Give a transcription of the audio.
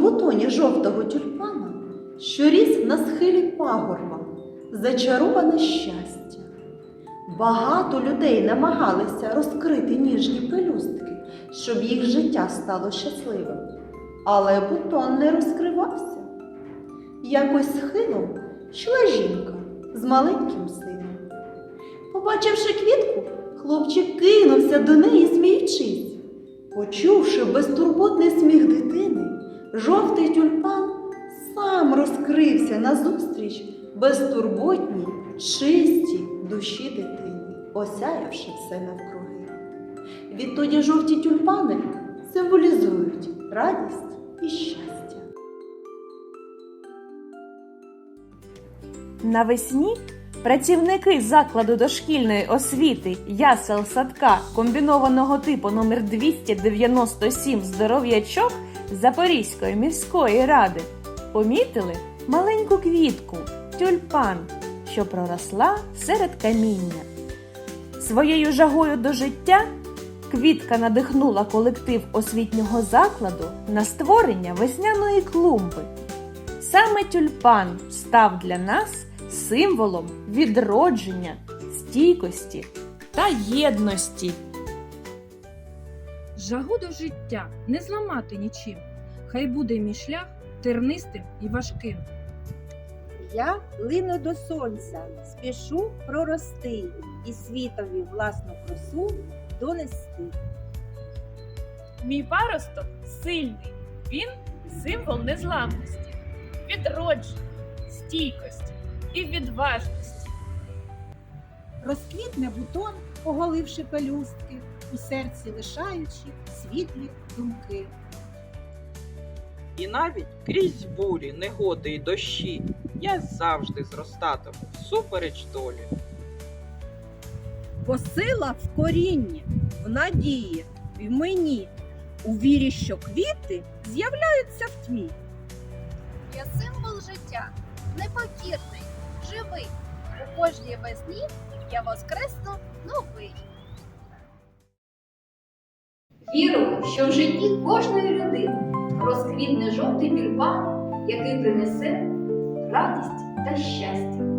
бутоні жовтого тюльпана, що ріс на схилі пагорба, зачароване щастя. Багато людей намагалися розкрити ніжні пелюстки, щоб їх життя стало щасливим. Але бутон не розкривався. Якось схилом йшла жінка з маленьким сином. Побачивши квітку, хлопчик кинувся до неї, сміючись. Почувши безтурботний сміх дитини, жовтий тюльпан сам розкрився назустріч безтурботній, чистій душі дитини, осяявши все навкруги. Відтоді жовті тюльпани символізують радість і щастя. Навесні працівники закладу дошкільної освіти ясел садка комбінованого типу номер 297 здоров'ячок Запорізької міської ради помітили маленьку квітку тюльпан, що проросла серед каміння. Своєю жагою до життя квітка надихнула колектив освітнього закладу на створення весняної клумби. Саме тюльпан став для нас символом відродження, стійкості та єдності. Жагу до життя не зламати нічим. Хай буде мій шлях тернистим і важким. Я лину до сонця, спішу прорости і світові власну красу донести. Мій паросток сильний. Він символ незламності, відродження, стійкості і відважності. Розквітне бутон, оголивши пелюстки, у серці лишаючи світлі думки. І навіть крізь бурі, негоди й дощі я завжди зростатиму всупереч долі. Бо сила в корінні, в надії, в мені, у вірі, що квіти з'являються в тьмі. Я символ життя, непокірний, живий. У кожній весні я воскресну новий. Віру, що в житті кожної людини розквітне жовтий тюльпан, який принесе радість та щастя.